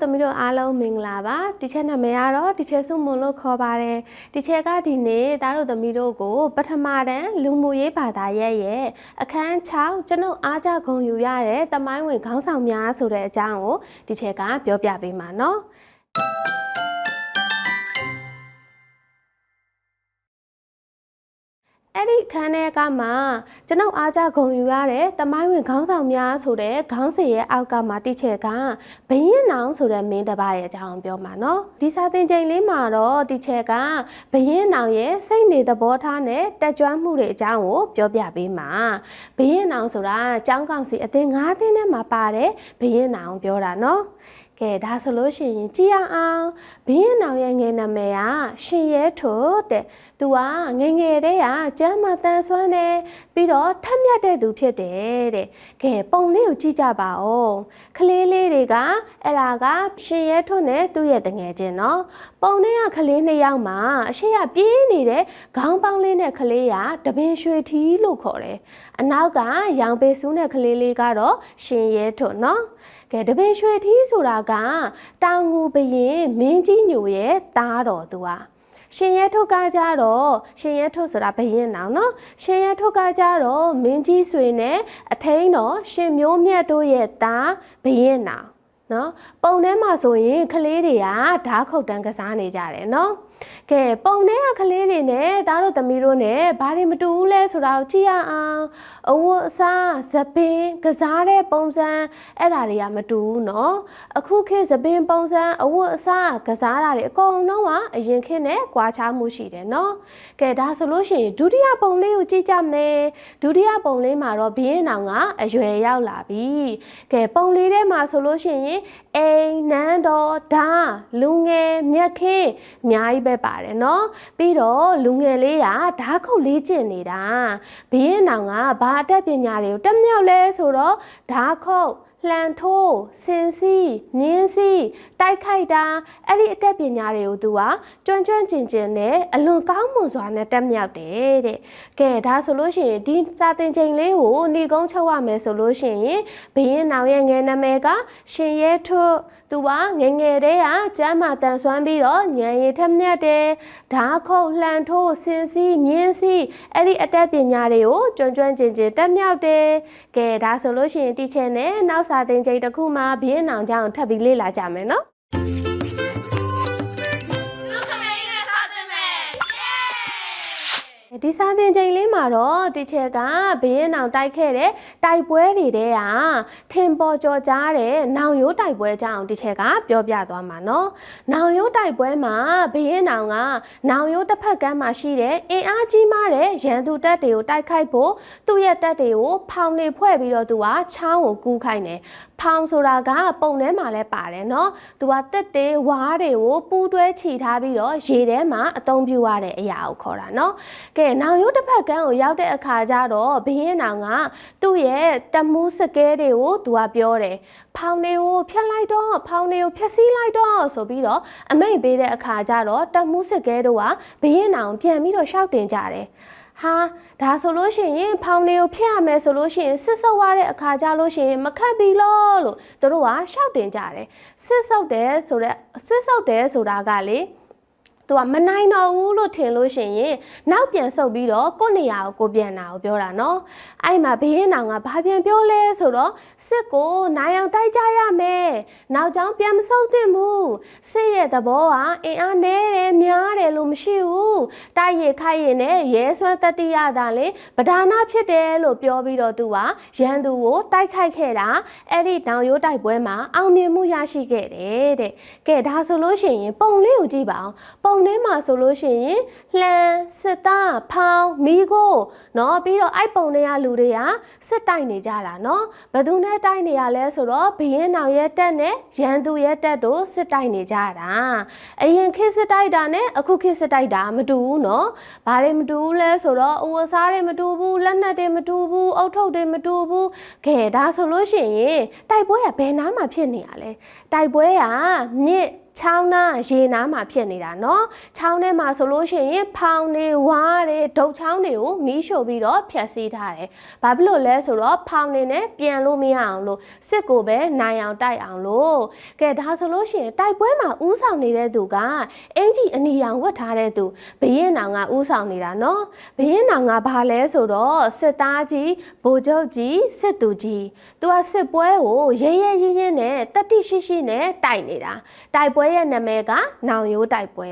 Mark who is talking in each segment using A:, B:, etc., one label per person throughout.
A: သမီးတို့အားလုံးမင်္ဂလာပါတီချာနာမည်ကတော့တီချာစုမွန်လို့ခေါ်ပါတယ်တီချာကဒီနေ့သားတို့သမီးတို့ကို ပထမတန်းလူမှုရေးဘာသာရပ်ရဲ့အခန်း6ကျွန်ုပ်အားကြဂုဏ်ယူရတဲ့တမိုင်းဝင်ခေါင်းဆောင်များဆိုတဲ့အကြောင်းကိုတီချာကပြောပြပေးမှာเအဲ့ဒီခန်းထဲကမှကျွန်ုပ်အားကြဂုံယူရတဲ့တမိုင်းဝင်ခေါင်းဆောင်များဆိုတဲ့ခေါင်းစဉ်ရဲ့အောက်ကမှတိချက်ကဘင်းရင်နောင်ဆိုတဲ့မင်းတစ်ပါးရဲ့အကြောင်းပြောမှာနော်ဒီစာသင်ချိန်လေးမှာတော့တိချက်ကဘင်းရင်နောင်ရဲ့စိတ်နေသဘောထားနဲ့တက်ကြွမှုတွေအကြောင်းကိုပြောပြပေးမှာဘင်းရင်နောင်ဆိုတာចောင်းကောင်စီအသင်း၅သင်းထဲမှာပါတဲ့ဘင်းရင်နောင်ပြောတာနော် ကဲဒါဆိုလို့ရှိရင်ကြည်အောင်အောင်ဘင်းနောင်ရဲ့ငယ်နာမည်ကရှင်ရဲထွတ်တဲ့သူကငယ်ငယ်တည်းကကျမ်းမာတန်ဆွမ်းတယ် ပြီးတော့ထက်မြက်တဲ့သူဖြစ်တယ်တဲ့ကဲပုံလေးကိုကြည့်ကြပါဦးကလေးလေးတွေကအဲ့ဒါကရှင်ရဲထွန်းနဲ့သူ့ရဲ့တငယ်ချင်းနော်ပုံထဲကကလေးနှစ်ယောက်မှာအရှိရပြေးနေတဲ့ခေါင်းပေါင်းလေးနဲ့ကလေးကတပင်ရွှေထီးလို့ခေါ်တယ်အနောက်ကရောင်ပေဆူးနဲ့ကလေးလေးကတော့ရှင်ရဲထွန်းနော်ကဲတပင်ရွှေထီးဆိုတာကတာငူဘရင်မင်းကြီးညိုရဲ့တားတော်သူอ่ะ ရှင်ရဲထုတ်ကကြတော့ရှင်ရဲထုတ်ဆိုတာဘရင်နောင်နော်ရှင်ရဲထုတ်ကကြတော့မင်းကြီးဆွေနဲ့အထိန်တော်ရှင်မျိုးမြတ်တို့ရဲ့သားဘရင်နောင်နော်ပုံထဲမှာဆိုရင်ကလေးတွေကဓားခုတ်တန်းကစားနေကြတယ်နော် ။ကဲပုံတဲ့ကလေးတွေနဲ့သားတို့သမီးတို့နဲ့ဘာတွေမတူဘူးလဲဆိုတာကိုကြည့်ရအောင်။အဝတ်အစား၊သပင်၊ကစားတဲ့ပုံစံအဲ့ဒါတွေကမတူဘူးနော်။အခုခေတ်သပင်ပုံစံအဝတ်အစားကစားတာတွေအကုန်လုံးကအရင်ခေတ်နဲ့ကွာခြားမှုရှိတယ်နော်။ကဲဒါဆိုလို့ရှိရင်ဒုတိယပုံလေးကိုကြည့်ကြမယ်။ဒုတိယပုံလေးမှာတော့ဘီးရင်အောင်ကအရွယ်ရောက်လာပြီ။ကဲပုံလေးထဲမှာဆိုလို့ရှိရင်အိမ်နန်းတော်ဒါလူငယ်မြက်ခင်းအများကြီးပပါတယ်เนาะပြီးတော့လူငယ်လေးကဓာခုတ်လေးကျင့်နေတာဘင်းအောင်ကဘာအတတ်ပညာတွေကိုတက်မြောက်လဲဆိုတော့ဓာခုတ် လှန်ထိုးစင်စီနင်းစီတိုက်ခိုက်တာအဲ့ဒီအတတ်ပညာတွေကိုသူကကျွမ်းကျွမ်းကျင်ကျင်နဲ့အလွန်ကောင်းမွန်စွာနဲ့တက်မြောက်တယ်တဲ့ကဲဒါဆိုလို့ရှိရင်ဒီစာသင်ချိန်လေးကိုဏီကုန်းချုပ်ရမယ်ဆိုလို့ရှိရင်ဘရင်နောင်ရဲ့ငယ်နာမည်ကရှင်ရဲထွတ်သူကငယ်ငယ်တည်းကကျမ်းမာတန်ဆွမ်းပြီးတော့ဉာဏ်ရည်ထက်မြက်တယ်ဓာခုတ်လှန်ထိုးစင်စီမြင်းစီအဲ့ဒီအတတ်ပညာတွေကိုကျွမ်းကျွမ်းကျင်ကျင်တက်မြောက်တယ်ကဲဒါဆိုလို့ရှိရင်တီချင်နဲ့နောက်စာသင်ချိန်တစ်ခုမှာဘရင်နောင်ကြောင့်ထပ်ပြီးလေ့လာကြမယ်နော် ဒီစာသင်ချိန်လေးမှာတော့တီချယ်ကဘင်းရင်အောင်တိုက်ခဲ့တဲ့တိုက်ပွဲတွေတဲ့ဟာထင်ပေါ်ကျော်ကြားတဲ့နောင်ရိုးတိုက်ပွဲကြောင့်တီချယ်ကပြောပြသွားမှာနော်နောင်ရိုးတိုက်ပွဲမှာဘင်းရင်အောင်ကနောင်ရိုးတစ်ဖက်ကမ်းမှာရှိတဲ့အင်အားကြီးမားတဲ့ရန်သူတပ်တွေကိုတိုက်ခိုက်ဖို့သူ့ရဲ့တပ်တွေကိုဖောင်တွေဖွဲ့ပြီးတော့သူကချောင်းကိုကူးခိုင်းတယ် ဖောင်ဆိုတာကပုံထဲမှာလည်းပါတယ်เนาะသူကတက်တေးဝါးတွေကိုပူးတွဲချီထားပြီးတော့ရေထဲမှာအသုံးပြုရတဲ့အရာကိုခေါ်တာเนาะ ကဲနောင်ရိုးတစ်ဖက်ကန်းကိုရောက်တဲ့အခါကျတော့ဘရင်နောင်ကသူ့ရဲ့တမူးစကဲတွေကိုသူကပြောတယ်ဖောင်တွေကိုဖျက်လိုက်တော့ဖောင်တွေကိုဖျက်ဆီးလိုက်တော့ဆိုပြီးတော့အမိန့်ပေးတဲ့အခါကျတော့တမူးစကဲတို့ကဘရင်နောင်ပြန်ပြီးတော့ရှောက်တင်ကြတယ် ဟာဒါဆိုလို့ရှိရင်ဖောင်တွေကိုဖျက်ရမယ်ဆိုလို့ရှိရင်စစ်ဆုပ်ရတဲ့အခါကျလို့ရှိရင်မခတ်ပြီလို့လို့သူတို့ကရှောက်တင်ကြတယ်စစ်ဆုပ်တယ်ဆိုတော့စစ်ဆုပ်တယ်ဆိုတာကလေ သူကမနိုင်တော့ဘူးလို့ထင်လို့ရှိရင်နောက်ပြန်ဆုပ်ပြီးတော့ကိုယ့်နေရာကိုကိုပြန်တာကိုပြောတာနော်အဲ့မှာဘေးရင်နောင်ကဘာပြန်ပြောလဲဆိုတော့စစ်ကိုနိုင်အောင်တိုက်ကြရမယ်နောက်ကြောင်ပြန်မဆုပ်သင့်ဘူးစစ်ရဲ့သဘောကအင်အားနည်းတယ်များတယ်လို့မရှိဘူးတိုက်ရခိုက်ရင်နဲ့ရဲစွမ်းတတိယတာလေပဓာနာဖြစ်တယ်လို့ပြောပြီးတော့သူကရန်သူကိုတိုက်ခိုက်ခဲ့တာအဲ့ဒီနောင်ရိုးတိုက်ပွဲမှာအောင်မြင်မှုရရှိခဲ့တယ်တဲ့ကဲဒါဆိုလို့ရှိရင်ပုံလေးကိုကြည့်ပါအောင်ပုံထဲမှာဆိုလို့ရှိရင်လှန်စစ်သားဖောင်းမိခိုးเนาะပြီးတော့အိုက်ပုံတွေကလူတွေကစစ်တိုက်နေကြတာเนาะဘယ်သူနဲ့တိုက်နေရလဲဆိုတော့ဘရင်နောင်ရဲ့တက်နဲ့ရန်သူရဲ့တက်တို့စစ်တိုက်နေကြတာအရင်ခေတ်စစ်တိုက်တာနဲ့အခုခေတ်စစ်တိုက်တာမတူဘူးเนาะဘာတွေမတူဘူးလဲဆိုတော့အဝတ်စားတွေမတူဘူးလက်နက်တွေမတူဘူးအုတ်ထုပ်တွေမတူဘူးကဲဒါဆိုလို့ရှိရင်တိုက်ပွဲကဘယ်နားမှာဖြစ်နေရလဲတိုက်ပွဲကမြစ် ချောင်းနာရေနာမှာဖြစ်နေတာเนาะချောင်းထဲမှာဆိုလို့ရှိရင်ဖောင်တွေဝါးတွေဒုတ်ချောင်းတွေကိုမီးရှို့ပြီးတော့ဖျက်ဆီးထားတယ်။ဘာဖြစ်လို့လဲဆိုတော့ဖောင်တွေနဲ့ပြန်လို့မရအောင်လို့စစ်ကိုပဲနိုင်အောင်တိုက်အောင်လို့ကဲဒါဆိုလို့ရှိရင်တိုက်ပွဲမှာဥဆောင်နေတဲ့သူကအင်ကြီးအနီရောင်ဝတ်ထားတဲ့သူဘရင်နောင်ကဥဆောင်နေတာเนาะဘရင်နောင်ကဘာလဲဆိုတော့စစ်သားကြီးဗိုလ်ချုပ်ကြီးစစ်သူကြီးသူကစစ်ပွဲကိုရဲရဲရင်းရင်းနဲ့တတိရှိရှိနဲ့တိုက်နေတာတိုက်ပွဲ ဲရဲ့နာမည်ကနောင်ရိုးတိုက်ပွဲ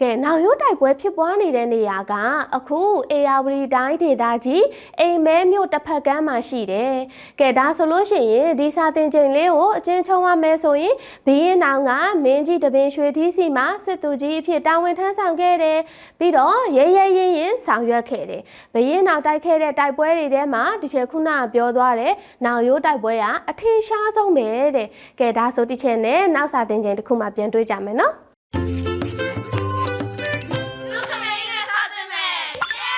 A: ကဲနောင်ရိုးတိုက်ပွဲဖြစ်ပွားနေတဲ့နေရာကအခုအေယာဝတီတိုင်းဒေသကြီးအိမ်မဲမြို့တစ်ဖက်ကမ်းမှာရှိတယ်ကဲဒါဆိုလို့ရှိရင်ဒီစာတင်ချိန်လေးကိုအချင်းချုံရမယ်ဆိုရင်ဘရင်နောင်ကမင်းကြီးတပင်ရွှေထီးစီမှာစစ်သူကြီးအဖြစ်တာဝန်ထမ်းဆောင်ခဲ့တယ်ပြီးတော့ရဲရဲရင်းရင်းဆောင်ရွက်ခဲ့တယ်ဘရင်နောင်တိုက်ခဲ့တဲ့တိုက်ပွဲတွေထဲမှာဒီချက်ခုနကပြောသွားတယ်နောင်ရိုးတိုက်ပွဲကအထင်ရှားဆုံးပဲတဲ့ကဲဒါဆိုဒီချက်နဲ့နောက်စာတင်ချိန်တစ်ခုမှပြန်တွေ့ကြမယ်နော်
B: လူခမေးနဲ့စားခြင်းပဲယေ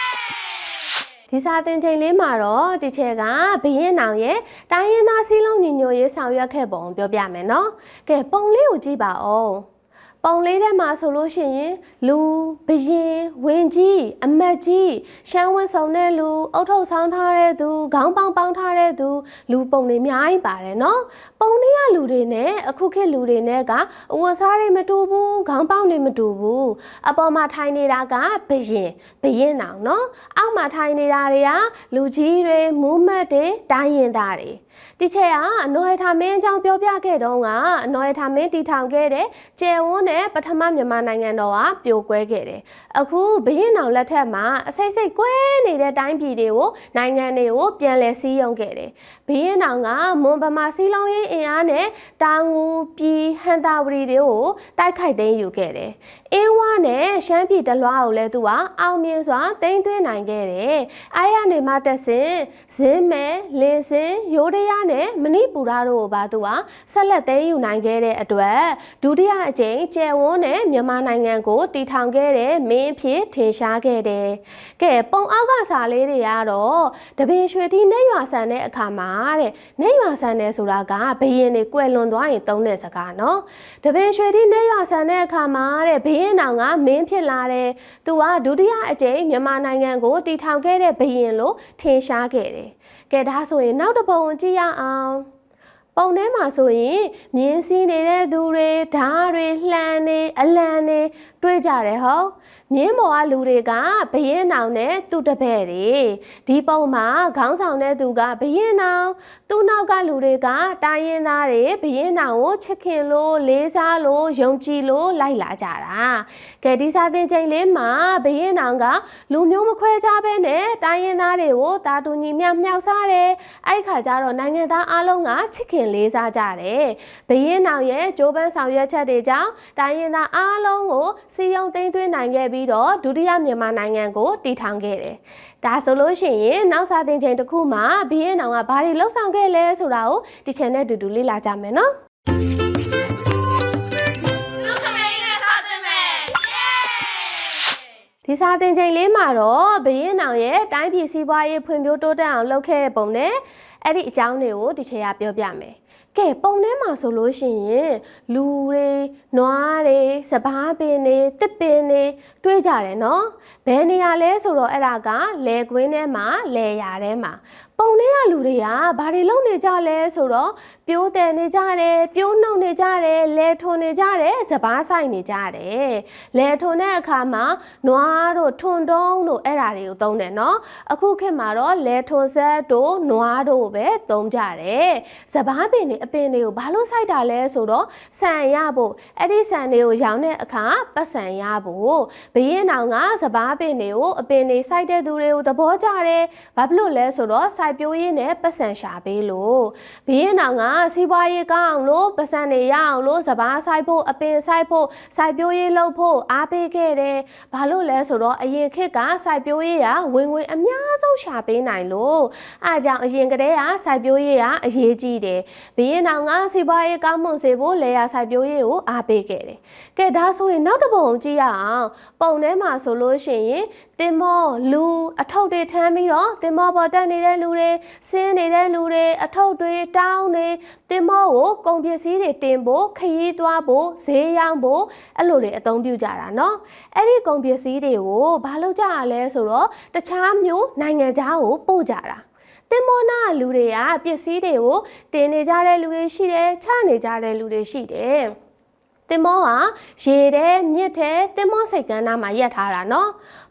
A: ဒီစာသင်ချိန်လေးမှာတော့ဒီချက်ကဘရင်နောင်ရဲ့တိုင်းရင်းသားစည်းလုံးညီညွတ်ရေးဆောင်ရွက်ခဲ့ပုံပြောပြမယ်နော်။ကဲပုံလေးကိုကြည့်ပါဦး။ ပုံလေးထဲမှာဆိုလို့ရှိရင်လူဘရင်ဝင်းကြီးအမတ်ကြီးရှမ်းဝတ်ဆောင်တဲ့လူအုတ်ထုပ်ဆောင်းထားတဲ့သူခေါင်းပေါင်းပေါင်းထားတဲ့သူလူပုံတွေအများကြီးပါတယ်နော်။ပုံလေးကလူတွေနဲ့အခုခေတ်လူတွေနဲ့ကအဝတ်စားတွေမတူဘူးခေါင်းပေါင်းတွေမတူဘူးအပေါ်မှာထိုင်နေတာကဘရင်ဘရင်နောင်နော်အောက်မှာထိုင်နေတာတွေကလူကြီးတွေမူးမတ်တွေတိုင်းရင်သားတွေဒီချက်ကအနော်ရထာမင်းအကြောင်းပြောပြခဲ့တော့ကအနော်ရထာမင်းတီထောင်ခဲ့တဲ့ကျယ်ဝန်းတဲ့ပထမမြန်မာနိုင်ငံတော်ကပြိုကွဲခဲ့တယ်အခုဘရင်နောင်လက်ထက်မှာအစိတ်စိတ်ကွဲနေတဲ့တိုင်းပြည်တွေကိုနိုင်ငံတွေကိုပြန်လည်စည်းရုံးခဲ့တယ်ဘရင်နောင်ကမွန်ဗမာစီးလုံးရေးအင်အားနဲ့တာငူပြည်ဟန်တာဝရီတွေကိုတိုက်ခိုက်သိမ်းယူခဲ့တယ်အင်းဝါနဲ့ရှမ်းပြည်တလွားကိုလည်းသူကအောင်မြင်စွာသိမ်းသွင်းနိုင်ခဲ့တယ်အားရနေမှတက်စင်ဇင်းမဲလင်းစင်ရိုးရရနဲ့မဏိပူရတို့ကိုပါသူကဆက်လက်သိမ်းယူနိုင်ခဲ့တဲ့အတွက်ဒုတိယအကြိမ်ကျယ်ဝန်းနဲ့မြန်မာနိုင်ငံကိုတည်ထောင်ခဲ့တဲ့မင်းအဖြစ်ထင်ရှားခဲ့တယ်။ကဲပုံအောက်ကစာလေးတွေကတော့တပင်ရွှေတိနေရွာဆန်တဲ့အခါမှာတဲ့နေရွာဆန်တယ်ဆိုတာကဘယင်တွေကွယ်လွန်သွားရင်သုံးတဲ့စကားနော်။တပင်ရွှေတိနေရွာဆန်တဲ့အခါမှာတဲ့ဘယင်နောင်ကမင်းဖြစ်လာတယ်။သူကဒုတိယအကြိမ်မြန်မာနိုင်ငံကိုတည်ထောင်ခဲ့တဲ့ဘယင်လို့ထင်ရှားခဲ့တယ်။ကဲဒါဆိုရင်နောက်တစ်ပုံကြည့်ရအောင်။ ပုံထဲမှာဆိုရင်မြင်းစည်းနေတဲ့သူတွေဓားတွေလှန်နေအလံနေတွေ့ကြတယ်ဟုတ် မြင်းပေါ်ကလူတွေကဘရင်နောင်နဲ့သူ့တပည့်တွေဒီပုံမှာခေါင်းဆောင်တဲ့သူကဘရင်နောင်သူ့နောက်ကလူတွေကတိုင်းရင်းသားတွေဘရင်နောင်ကိုချစ်ခင်လို့လေးစားလို့ယုံကြည်လို့လိုက်လာကြတာကဲဒီစာသင်ချိန်လေးမှာဘရင်နောင်ကလူမျိုးမခွဲခြားဘဲနဲ့တိုင်းရင်းသားတွေကိုတာတူညီမျှမြောက်စားတယ်အဲ့ခါကျတော့နိုင်ငံသားအားလုံးကချစ်ခင်လေးစားကြတယ်ဘရင်နောင်ရဲ့ဂျိုးပန်းဆောင်ရွက်ချက်တွေကြောင့်တိုင်းရင်းသားအားလုံးကိုစီယုံသိမ်းသွင်းနိုင်ခဲ့ပြီးတော့ဒုတိယမြန်မာနိုင်ငံကိုတည်ထောင်ခဲ့တယ်ဒါဆိုလို့ရှိရင်နောက်စာသင်ချိန်တစ်ခုမှာဘရင်နောင်ကဘာတွေလှုပ်ဆောင်ခဲ့လဲဆိုတာကိုဒီချန်နဲ့အတူတူလေ့လာကြမယ်နော်
B: လူခမေးနဲ့စားခြင်းပဲယေ
A: ဒီစာသင်ချိန်လေးမှာတော့ဘရင်နောင်ရဲ့တိုင်းပြည်စီးပွားရေးဖွံ့ဖြိုးတိုးတက်အောင်လုပ်ခဲ့တဲ့ပုံနဲ့အဲ့ဒီအကြောင်းတွေကိုဒီချိန်ကပြောပြမယ်။ ကဲပုံထဲမှာဆိုလို့ရှိရင်လူတွေ၊နွားတွေ၊စပားပင်တွေ၊တစ်ပင်တွေတွေ့ကြတယ်နော်။ဘယ်နေရာလဲဆိုတော့အဲ့ဒါကလယ်ကွင်းထဲမှာလယ်ယာထဲမှာ ပုံထဲကလူတွေကဘာတွေလုပ်နေကြလဲဆိုတော့ပြိုးတယ်နေကြတယ်ပြိုးနှုတ်နေကြတယ်လယ်ထွန်နေကြတယ်စပားဆိုင်နေကြတယ်လယ်ထွန်တဲ့အခါမှာနွားတို့ထွန်တုံးတို့အဲ့ဒါတွေကိုသုံးတယ်နော်အခုခေတ်မှာတော့လယ်ထွန်ဆက်တို့နွားတို့ပဲသုံးကြတယ်စပားပင်တွေအပင်တွေကိုဘာလို့စိုက်တာလဲဆိုတော့ဆန်ရဖို့အဲ့ဒီဆန်တွေကိုရောင်းတဲ့အခါပတ်ဆန်ရဖို့ဘရင်နောင်ကစပားပင်တွေကိုအပင်တွေစိုက်တဲ့သူတွေကိုသဘောကျတယ်ဘာဖြစ်လို့လဲဆိုတော့စိုက်ပျိုးရေးနဲ့ပတ်စံရှာပေးလို့ဘရင်နောင်ကစီးပွားရေးကောင်းအောင်လို့ပတ်စံတွေရအောင်လို့စပားစိုက်ဖို့အပင်စိုက်ဖို့စိုက်ပျိုးရေးလုပ်ဖို့အားပေးခဲ့တယ်ဘာလို့လဲဆိုတော့အရင်ခေတ်ကစိုက်ပျိုးရေးကဝင်ငွေအများဆုံးရှာပေးနိုင်လို့အားကြောင့်အရင်ကတည်းကယာစိုက်ပျိုးရေးကအရေးကြီးတယ်ဘရင်နောင်ကစီးပွားရေးကောင်းမွန်စေဖို့လေယာစိုက်ပျိုးရေးကိုအားပေးခဲ့တယ်ကဲဒါဆိုရင်နောက်တစ်ပုံကြည့်ရအောင်ပုံထဲမှာဆိုလို့ရှိရင်တင်မောလူအထုပ်တွေထမ်းပြီးတော့တင်မောပေါ်တက်နေတဲ့လူတွေဆင်းနေတဲ့လူတွေအထုပ်တွေတောင်းတွေတင်မောကိုကုန်ပစ္စည်းတွေတင်ဖို့ခရီးသွားဖို့ဈေးရောင်းဖို့အဲ့လိုတွေအသုံးပြုကြတာเนาะအဲ့ဒီကုန်ပစ္စည်းတွေကိုဘာလုပ်ကြရလဲဆိုတော့တခြားမျိုးနိုင်ငံခြားကိုပို့ကြတာ တင်မောနာလူတွေကပစ္စည်းတွေကိုတင်နေကြတဲ့လူတွေရှိတယ်ချနေကြတဲ့လူတွေရှိတယ်တင်မောကရေထဲမြစ်ထဲတင်မောစိတ်ကမ်းနားမှာရက်ထားတာเนาะ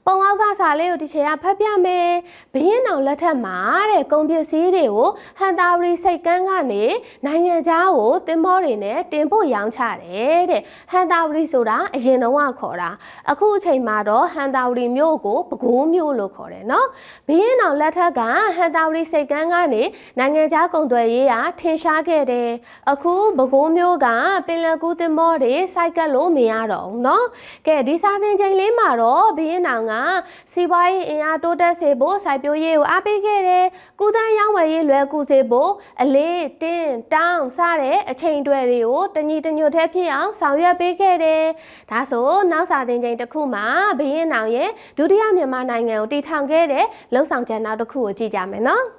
A: ပုံအောက်ကစာလေးကိုဒီချိန်ကဖတ်ပြမယ်ဘရင်တော်လက်ထက်မှာတဲ့ကုန်ပစ္စည်းတွေကိုဟန်တာရီစိတ်ကန်းကနေနိုင်ငံခြားကိုတင်မောတွေနဲ့တင်ပို့ရောင်းချတယ်တဲ့ဟန်တာရီဆိုတာအရင်တော့ခေါ်တာအခုအချိန်မှာတော့ဟန်တာရီမြို့ကိုပဲခူးမြို့လို့ခေါ်တယ်နော်ဘရင်တော်လက်ထက်ကဟန်တာရီစိတ်ကန်းကနေနိုင်ငံခြားကုန်သွယ်ရေးဟာထင်ရှားခဲ့တယ်အခုပဲခူးမြို့ကပင်လယ်ကူးတင်မောတွေစိုက်ကတ်လို့မရတော့ဘူးနော်ကဲဒီစာသင်ချိန်လေးမှာတော့ဘရင်တော်ကကစီးပွားရေးအင်အားတိုးတက်စေဖို့စိုက်ပျိုးရေးကိုအားပေးခဲ့တယ်။ကုသန်းရောင်းဝယ်ရေးလွယ်ကူစေဖို့အလေးတင်းတောင်းစတဲ့အချိန်တွေတွေကိုတညီတညွတ်ထဲဖြစ်အောင်ဆောင်ရွက်ပေးခဲ့တယ်။ဒါဆိုနောက်စာသင်ချိန်တစ်ခုမှာဘင်းရင်အောင်ရဲ့ဒုတိယမြန်မာနိုင်ငံကိုတည်ထောင်ခဲ့တဲ့လှုပ်ဆောင်ချက်နောက်တစ်ခုကိုကြည့်ကြမယ်နော်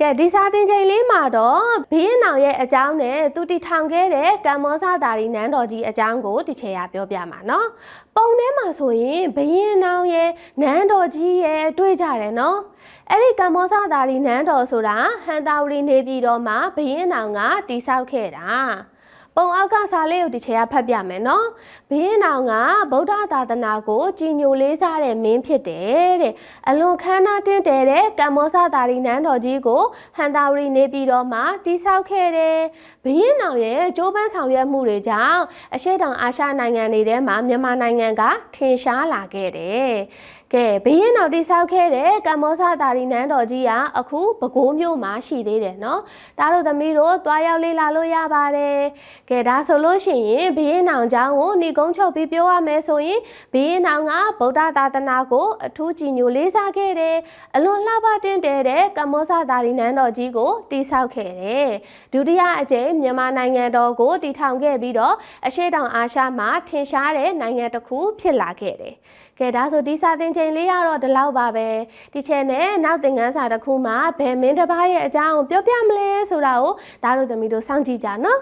A: ကဲဒီစာသင်ချိန်လေးမှာတော့ဘင်းရင်အောင်ရဲ့အကြောင်းနဲ့သူတည်ထောင်ခဲ့တဲ့ကမ္ဘောဇတာရီနန်းတော်ကြီးအကြောင်းကိုဒီချိန်ရပြောပြမှာနော်ပုံထဲမှာဆိုရင်ဘင်းရင်အောင်ရဲ့နန်းတော်ကြီးရဲ့တွေ့ကြတယ်နော်အဲ့ဒီကမ္ဘောဇတာရီနန်းတော်ဆိုတာဟန်တာဝရီနေပြည်တော်မှာဘင်းရင်အောင်ကတည်ဆောက်ခဲ့တာ ပုံအောက်ကစာလေးကိုဒီချိန်ကဖတ်ပြမယ်နော်။ဘင်းရင်အောင်ကဗုဒ္ဓသာသနာကိုကြီးညိုလေးစားတဲ့မင်းဖြစ်တယ်တဲ့အလွန်ခမ်းနားတင့်တယ်တဲ့ကမ္ဘောဇတာရီနန်းတော်ကြီးကိုဟန်တာဝရီနေပြည်တော်မှာတိဆောက်ခဲ့တယ်။ဘင်းရင်အောင်ရဲ့ကြိုးပမ်းဆောင်ရွက်မှုတွေကြောင့်အရှေ့တောင်အာရှနိုင်ငံတွေထဲမှာမြန်မာနိုင်ငံကထင်ရှားလာခဲ့တယ်။ကဲဘင်းရင်အောင်တိဆောက်ခဲ့တဲ့ကမ္ဘောဇတာရီနန်းတော်ကြီးကအခုပဲခူးမြို့မှာရှိသေးတယ်နော်။ဒါတို့သမီးတို့တွားရောက်လေ့လာလို့ရပါတယ်။ကဲဒါဆိုလို့ရှိရင်ဘီရင်နောင်ကျောင်းကိုဏီကုန်းချုပ်ပြီးပြောရမယ်ဆိုရင်ဘီရင်နောင်ကဗုဒ္ဓသာသနာကိုအထူးကြည်ညိုလေးစားခဲ့တယ်အလွန်လှပတင်တယ်တဲ့ကမ္ဘောဇသာရီနန်းတော်ကြီးကိုတည်ဆောက်ခဲ့တယ်ဒုတိယအကြိမ်မြန်မာနိုင်ငံတော်ကိုတည်ထောင်ခဲ့ပြီးတော့အရှေ့တောင်အာရှမှာထင်ရှားတဲ့နိုင်ငံတစ်ခုဖြစ်လာခဲ့တယ် ကဲဒါဆိုဒီစာသင်ချိန်လေးကတော့ဒီလောက်ပါပဲဒီချက်နဲ့နောက်သင်ခန်းစာတစ်ခုမှာဘယ်မင်းတစ်ပါးရဲ့အကြောင်းကိုပြောပြမလဲဆိုတာကိုဒါတို့သမီးတို့စောင့်ကြည့်ကြနော်